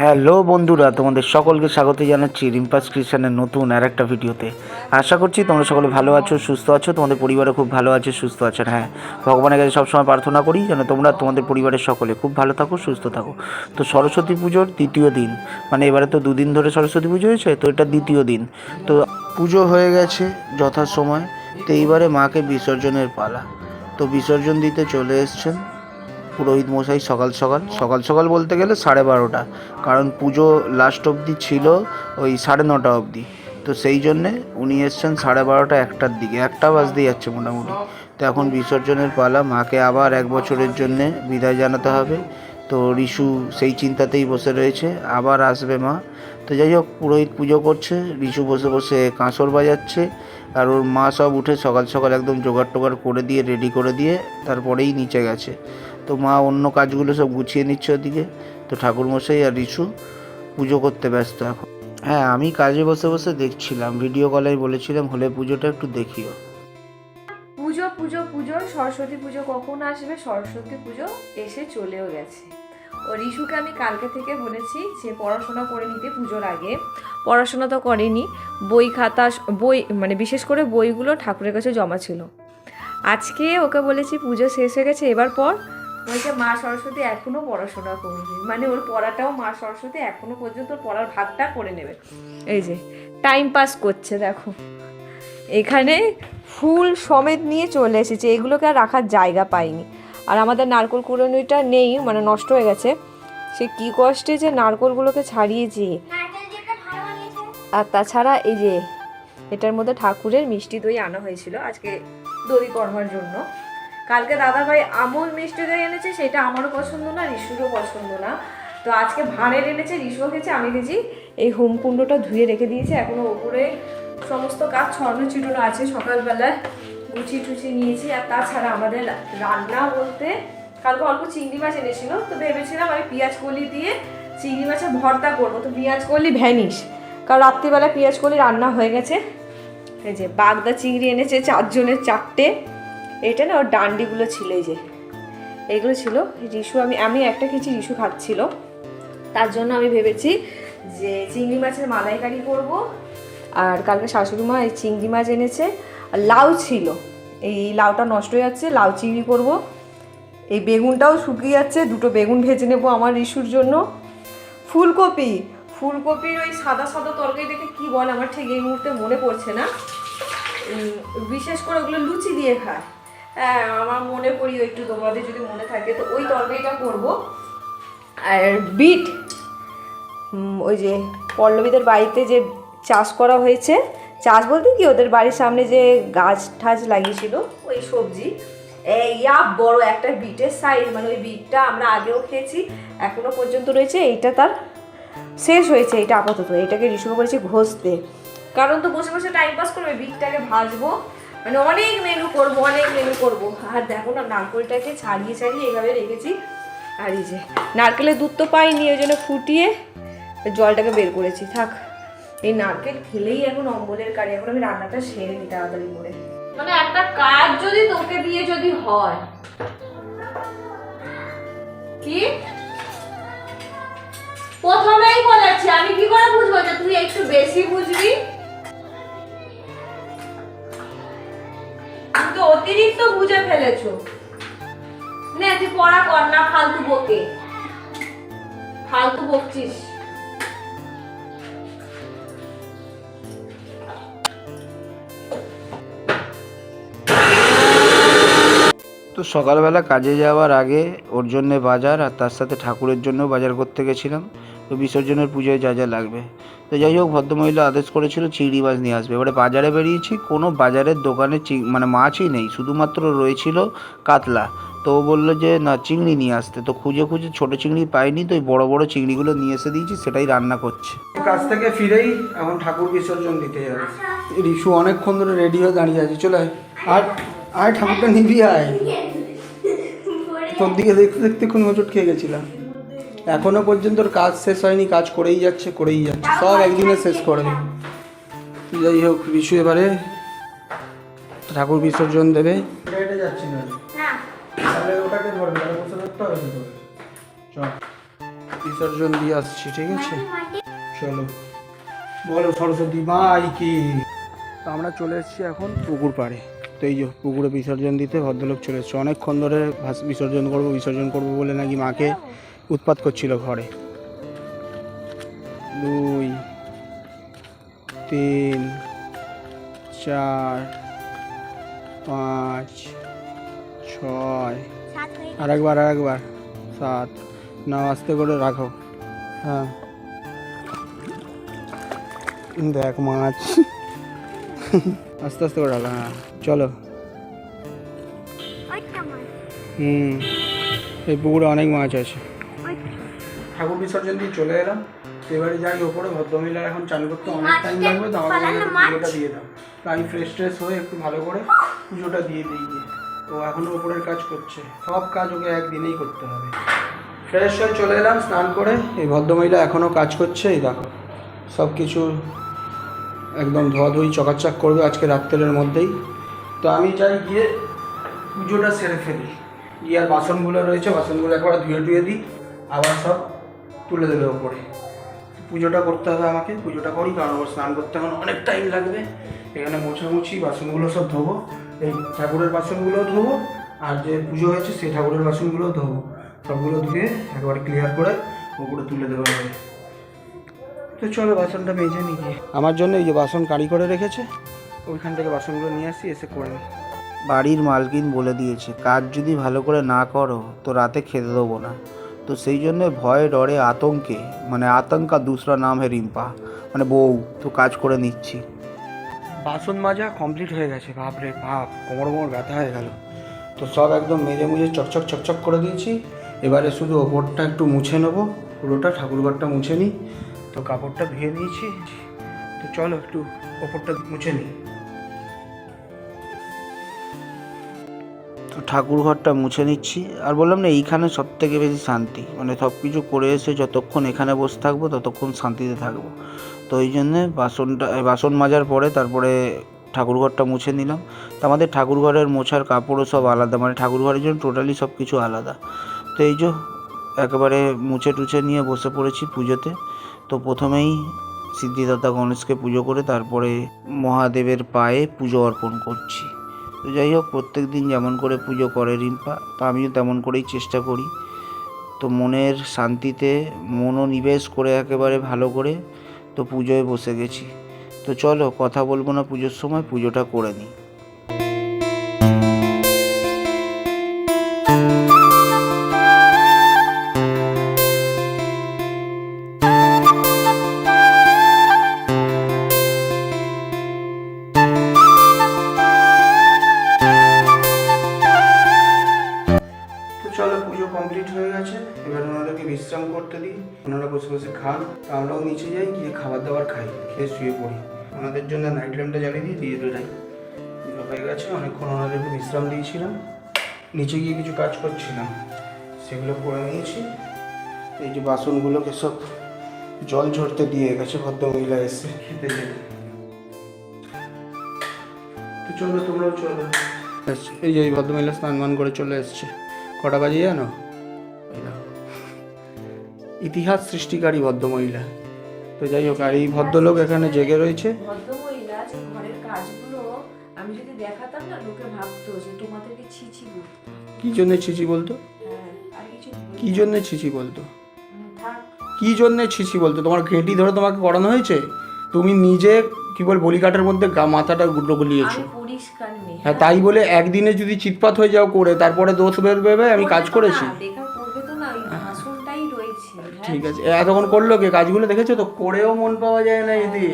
Hello বন্ধুরা, তোমাদের সকলকে স্বাগত জানাচ্ছি রিম্পাস ক্রিশ্চানের নতুন আর একটা ভিডিওতে। আশা করছি তোমরা সকলে ভালো আছো, সুস্থ আছো, তোমাদের পরিবারে খুব ভালো আছে, সুস্থ আছেন হ্যাঁ। ভগবানের কাছে সবসময় প্রার্থনা করি যেন তোমরা তোমাদের পরিবারের সকলে খুব ভালো থাকো, সুস্থ থাকো। তো সরস্বতী পুজোর দ্বিতীয় দিন মানে এবারে তো দুদিন ধরে সরস্বতী পুজো হয়েছে, তো এটা দ্বিতীয় দিন। তো পুজো হয়ে গেছে যথাসময়, তো এইবারে মাকে বিসর্জনের পালা। তো বিসর্জন দিতে চলে এসছেন। পুরোহিত মশাই সকাল সকাল সকাল সকাল বলতে গেলে সাড়ে বারোটা। কারণ পুজো লাস্ট অবধি ছিল ওই সাড়ে নটা অবধি। তো সেই জন্যে উনি এসছেন সাড়ে বারোটা একটার দিকে। একটা বাজতে যাচ্ছে মোটামুটি। তো এখন বিসর্জনের পালা, মাকে আবার এক বছরের জন্যে বিদায় জানাতে হবে। তো রিশু সেই চিন্তাতেই বসে রয়েছে, আবার আসবে মা। তো যাই হোক, পুরোহিত পুজো করছে, রিশু বসে বসে কাঁসর বাজাচ্ছে, আর ওর মা সব উঠে সকাল সকাল একদম জোগাড় টোগাড় করে দিয়ে রেডি করে দিয়ে তারপরেই নিচে গেছে। তো মা অন্য কাজগুলো সব গুছিয়ে নিচ্ছে ওদিকে। তো ঠাকুরমশাই আর রিশু পুজো করতে ব্যস্ত এখন। হ্যাঁ আমি কাজে বসে বসে দেখছিলাম, ভিডিও কলে বলেছিলাম, হলে পুজোটা একটু দেখিও। পুজো পুজো পুজো, সরস্বতী পুজো কখন আসবে? সরস্বতী পুজো এসে চলেও গেছে। ও রিশুকে আমি কালকে থেকে বলেছি যে পড়াশোনা করে নিতে পুজোর আগে। পড়াশোনা তো করেনি, বই খাতা, বই মানে বিশেষ করে বইগুলো ঠাকুরের কাছে জমা ছিল। আজকে ওকে বলেছি পুজো শেষ হয়ে গেছে, এবার পর বলছে, মা সরস্বতী এখনও পড়াশোনা করবে মানে ওর পড়াটাও মা সরস্বতী এখনও পর্যন্ত পড়ার ভাগটা করে নেবে। এই যে টাইম পাস করছে, দেখো। এখানে ফুল সমেত নিয়ে চলে এসেছে। এগুলোকে আর রাখার জায়গা পাইনি। আর আমাদের নারকোল কুড়োনিটা নেই মানে নষ্ট হয়ে গেছে। সে কী কষ্টে যে নারকোলগুলোকে ছাড়িয়েছি আর তাছাড়া এই যে, এটার মধ্যে ঠাকুরের মিষ্টি দই আনা হয়েছিল আজকে দই করবার জন্য। কালকে দাদা ভাই আমুল মিষ্টি দই এনেছে, সেটা আমারও পছন্দ না, রিশুরও পছন্দ না। তো আজকে ভাঁড়ের এনেছে, রিশুও খেয়েছে, আমি খেয়েছি। এই হোমকুণ্ডটা ধুয়ে রেখে দিয়েছে এখনও ওপরে সমস্ত কাজ ছড়ানো ছিটানো আছে সকালবেলায়। গুছিয়ে টুচিয়ে নিয়েছি, আর তাছাড়া আমাদের রান্না বলতে কালকে অল্প চিংড়ি মাছ এনেছিল, তো ভেবেছিলাম আমি পেঁয়াজ কলি দিয়ে চিংড়ি মাছের ভর্তা করব। তো পেঁয়াজ কলি ভ্যানিশ, কারণ রাত্রিবেলা পেঁয়াজ কলি রান্না হয়ে গেছে। এই যে বাগদা চিংড়ি এনেছে, চারজনের চারটে। এটা না ওর ডান্ডিগুলো ছিল এই যে। এগুলো ছিল। রিশু আমি আমি একটা খেয়েছি রিশু খাচ্ছিল। তার জন্য আমি ভেবেছি যে চিংড়ি মাছের মালাইকারি করব। আর কালকে শাশুড়ি মা এই চিংড়ি মাছ এনেছে। আর লাউ ছিল। এই লাউটা নষ্ট হয়ে যাচ্ছে, লাউ চিংড়ি করব। এই বেগুনটাও শুকিয়ে যাচ্ছে, দুটো বেগুন ভেজে নেব আমার রিশুর জন্য। ফুলকপি, ফুলকপির ওই সাদা সাদা তরকারি দেখে কী বলে, আমার ঠিক এই মুহূর্তে মনে পড়ছে না। বিশেষ করে ওগুলো লুচি দিয়ে খায়। হ্যাঁ আমার মনে পড়ি একটু, তোমাদের যদি মনে থাকে, তো ওই তরকারিটা করব। আর বিট ওই যে পল্লবীদের বাড়িতে যে চাষ করা হয়েছে, চাষ বলতে কি, ওদের বাড়ির সামনে যে গাছ ঠাছ লাগিয়েছিল, ওই সবজি ইয়া বড় একটা বিটের সাইজ মানে ওই বিটটা আমরা আগেও খেয়েছি, এখনও পর্যন্ত রয়েছে, এইটা তার শেষ হয়েছে এটা আপাতত এটাকে রিসুকে বলেছি ঘষতে। কারণ তো বসে বসে টাইম পাস করবে বিটটাকে ভাজবো। মানে অনেক মেনু করব, অনেক মেনু করব। আর দেখো না, নারকেলটাকে ছাড়িয়ে ছাড়িয়ে এভাবে রেখেছি। আর এই যে, নারকেলের দুধ তো পাইনি, ওই জন্য ফুটিয়ে জলটাকে বের করেছি। থাক, এই নারকেল খেলেই এখন অম্বলের কারি। এখন আমি রান্নাটা সেরে নিই তাড়াতাড়ি করে। মানে একটা কাজ যদি তোকে দিয়ে যদি হয়। কি? প্রথমেই বলেছি, আমি কি করে বুঝব যে তুই একটু বেশি বুঝবি? তো অতিরিক্ত বুঝে ফেলেছো। নে, তুই পড়া কর না ফালতু বকে। ফালতু বকছিস। তো সকালবেলা কাজে যাওয়ার আগে ওর জন্যে বাজার আর তার সাথে ঠাকুরের জন্য বাজার করতে গেছিলাম। তো বিসর্জনের পুজোয় যা যা লাগবে। তো যাই হোক, ভদ্রমহিলা আদেশ করেছিল চিংড়ি মাছ নিয়ে আসবে। এবারে বাজারে বেরিয়েছি, কোনো বাজারের দোকানে চিং- মানে মাছই নেই, শুধুমাত্র রয়েছিল কাতলা। তো ও বলল যে, না, চিংড়ি নিয়ে আসতে। তো খুঁজে খুঁজে ছোটো চিংড়ি পাইনি, তো ওই বড় বড় চিংড়িগুলো নিয়ে এসে দিয়েছি, সেটাই রান্না করছে। কাজ থেকে ফিরেই এখন ঠাকুর বিসর্জন দিতে যাবে। রিশু অনেকক্ষণ ধরে রেডি হয়ে দাঁড়িয়ে আছে। চলে আর আয় ঠাকুরটা নিবি, আয়। তোর দিকে দেখতে দেখতে কোন হোঁচট খেয়ে গেছিলাম। এখনও পর্যন্ত কাজ শেষ হয়নি কাজ করেই যাচ্ছে করেই যাচ্ছে। সব একদিনে শেষ করে দেবে যাই হোক রিশু এবারে ঠাকুর বিসর্জন দেবে। না। তাহলে ওটাকে ধরবে তাহলে বসে থাকতে হবে তো। তোকে। চল। বিসর্জন দিয়ে আসছি ঠিক আছে? চলো। বলো সরস্বতী মাই কি আমরা চলে এসেছি এখন পুকুর পাড়ে। তো এই যে পুকুরে বিসর্জন দিতে ভদ্রলোক চলে এসছে। অনেকক্ষণ ধরে ভাস- বিসর্জন করব বিসর্জন করব বলে নাকি মাকে উৎপাত করছিল ঘরে। দুই তিন চার পাঁচ ছয় আর একবার আর একবার সাত না আস্তে করে রাখো। হ্যাঁ। দেখ মাছ। আস্তে আস্তে করে রাখো হ্যাঁ। চলো। হুম এই পুকুরে অনেক মাছ আছে। ঠাকুর বিসর্জন দিয়ে চলে এলাম। এবারে যাই ওপরে ভদ্রমহিলার এখন চালু করতে অনেক টাইম লাগবে তো আমাকে পুজোটা দিয়ে দাও। তো আমি ফ্রেশ ট্রেশ হয়ে একটু ভালো করে পুজোটা দিয়ে দিই। গিয়ে তো এখনও ওপরের কাজ করছে। সব কাজ ওকে একদিনেই করতে হবে। ফ্রেশ হয়ে চলে এলাম স্নান করে। এই ভদ্রমহিলা এখনও কাজ করছে এই দেখো। সব কিছু একদম ধোয়াধুয়ি চকাচাক করবে আজকে রাত্রের মধ্যেই। তো আমি চাই গিয়ে পুজোটা সেরে ফেলি। গিয়ে আর বাসনগুলো রয়েছে বাসনগুলো একবার ধুয়ে ধুয়ে দিই। আবার সব তুলে দেবে ওপরে। পুজোটা করতে হবে আমাকে, পুজোটা করি, কারণ ওর স্নান করতে এখন অনেক টাইম লাগবে। এখানে মোছামুছি, বাসনগুলো সব ধোবো, এই ঠাকুরের বাসনগুলোও ধোবো, আর যে পুজো হয়েছে সেই ঠাকুরের বাসনগুলোও ধোবো। সবগুলো ধুয়ে একবার ক্লিয়ার করে ওপরে তুলে দেওয়া হবে তো চলো বাসনটা মেজে নিই গিয়ে। আমার জন্য এই যে বাসন কারি করে রেখেছে, ওইখান থেকে বাসনগুলো নিয়ে আসি, এসে করে বাড়ির মালকিন বলে দিয়েছে, কাজ যদি ভালো করে না করো, তো রাতে খেতে দেবো না। তো সেই জন্য ভয়ে, ডরে, আতঙ্কে মানে আতঙ্কা দুসরা নাম হে রিম্পা মানে বউ, তো কাজ করে নিচ্ছি। বাসন মাজা কমপ্লিট হয়ে গেছে, বাপরে বাপ, কোমর কোমর ব্যথা হয়ে গেল। তো সব একদম মেজে মুজে চকচক চকচক করে দিয়েছি। এবারে শুধু ওপরটা একটু মুছে নেব, পুরোটা ঠাকুরঘরটা মুছে নিই। তো কাপড়টা ধুয়ে নিয়েছি তো চলো একটু ওপরটা মুছে নিই। তো ঠাকুর ঘরটা মুছে নিচ্ছি। আর বললাম না, এইখানে সব থেকে বেশি শান্তি। মানে সব কিছু করে এসে যতক্ষণ এখানে বসে থাকব, ততক্ষণ শান্তিতে থাকব। তো ওই জন্যে বাসনটা বাসন মাজার পরে তারপরে ঠাকুর ঘরটা মুছে নিলাম। তো আমাদের ঠাকুর ঘরের মোছার কাপড়ও সব আলাদা। মানে ঠাকুর ঘরের জন্য টোটালি সব কিছু আলাদা। তো এই যে একেবারে মুছে টুছে নিয়ে বসে পড়েছি পুজোতে। তো প্রথমেই সিদ্ধিদাতা গণেশকে পুজো করে তারপরে মহাদেবের পায়ে পুজো অর্পণ করছি। তো যাই হোক, প্রত্যেক দিন যেমন করে পুজো করে রিম্পা, তা আমিও তেমন করেই চেষ্টা করি। তো মনের শান্তিতে মনোনিবেশ করে একেবারে ভালো করে তো পুজোয় বসে গেছি। তো চলো, কথা বলব না পুজোর সময়, পুজোটা করে নিই। বসে খান তো আমরাও নিচে যাই গিয়ে খাবার দাবার খাই খেয়ে শুয়ে পড়ি। ওনাদের জন্য নাইট ল্যাম্পটা জ্বালিয়ে দিয়ে দিয়ে পুজো হয়ে গেছে অনেকক্ষণ ওনাদেরকে বিশ্রাম দিয়েছিলাম। নিচে গিয়ে কিছু কাজ করছিলাম। সেগুলো করে নিয়েছি। এই যে বাসনগুলোকে সব জল ঝরতে দিয়ে গেছে ভদ্রমহিলা এসে। খেতে যেতে তো চলো তোমরাও চলো। এই যে এই ভদ্রমহিলা স্নান মান করে চলে এসছে। কটা বাজে জানো। ইতিহাস সৃষ্টিকারী ভদ্রমহিলা। তো যাই হোক আর এই ভদ্রলোক এখানে জেগে রয়েছে। ভদ্রমহিলা যে ঘরের কাজগুলো আমি যদি দেখাতাম না লোকে ভাবতো যে তোমাদেরকে ছিছি বলতো। কি জন্য ছিছি বলতো? হ্যাঁ আর কিছু বলতো কি জন্য ছিছি বলতো? থাক। কি জন্য ছিছি বলতো? তোমার ঘেঁটি ধরে তোমাকে করানো হয়েছে? তুমি নিজে কি বল বলিকাটার মধ্যে গা- মাথাটা গুলো গলিয়েছো আমি পরিষ্কার নেই। হ্যাঁ তাই বলে একদিনে যদি চিৎপাত হয়ে যাও করে তারপরে দোষ বেরোবে আমি কাজ করেছি। দেখা ঠিক আছে। এতক্ষণ করল কে? কাজগুলো দেখেছ তো? করেও মন পাওয়া যায় না এদের।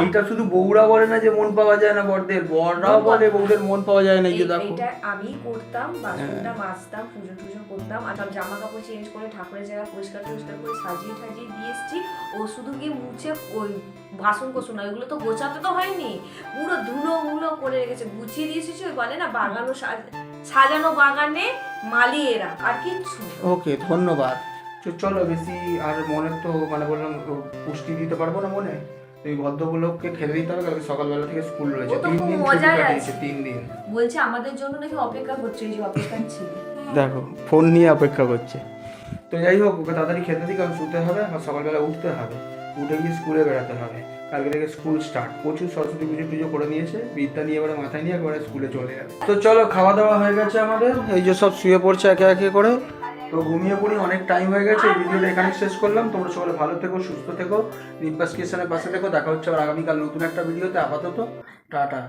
এইটা শুধু বউরা বলে না যে মন পাওয়া যায় না বড়দের বড়রাও বলে বউদের মন পাওয়া যায় না এই যে দেখো। এইটা আমি করতাম বাসনটা মাজতাম পুজো টুজো করতাম আর সব জামা কাপড় চেঞ্জ করে ঠাকুরের জায়গা পরিষ্কার টরিষ্কার করে সাজিয়ে টাজিয়ে দিয়ে এসছি। ও শুধু গিয়ে মুছে ওই বাসন কোসন ওইগুলো তো গোছাতে তো হয়নি। পুরো ধুলো মুলো করে রেখেছে। গুছিয়ে দিয়ে এসেছি ওই বলে না বাগানো সাজ- সাজানো বাগানে মালি এরা আর কিচ্ছু ওকে ধন্যবাদ। চলো বেশি আর মনে তো মানে বললাম পুষ্টি দিতে পারব না মনে। তো এই ভদ্রগুলোকে খেতে দিতে হবে কালকে সকালবেলা থেকে স্কুল রয়েছে। তিন দিন ছুটি কাটিয়েছে তিন দিন। বলছে আমাদের জন্য নাকি অপেক্ষা করছে এই যে অপেক্ষা ছিল। দেখো ফোন নিয়ে অপেক্ষা করছে। তো যাই হোক ওকে তাড়াতাড়ি খেতে দিই কারণ শুতে হবে আর সকালবেলা উঠতে হবে। উঠে গিয়ে স্কুলে বেড়াতে হবে। কালকে থেকে স্কুল স্টার্ট প্রচুর সরস্বতী পুজো পুজো করে নিয়েছে। বিদ্যা নিয়ে এবারে মাথায় নিয়ে একবারে স্কুলে চলে যাবে। তো চলো খাওয়া দাওয়া হয়ে গেছে আমাদের। এই যে সব শুয়ে পড়ছে একে একে করে। তো ঘুমিয়ে পড়ি অনেক টাইম হয়ে গেছে এই ভিডিওটা এখানে শেষ করলাম। তোমরা সকলে ভালো থেকো সুস্থ থেকো। নিম্পাস কিষানের পাশে থেকো। দেখা হচ্ছে আবার আগামীকাল নতুন একটা ভিডিওতে আপাতত টাটা।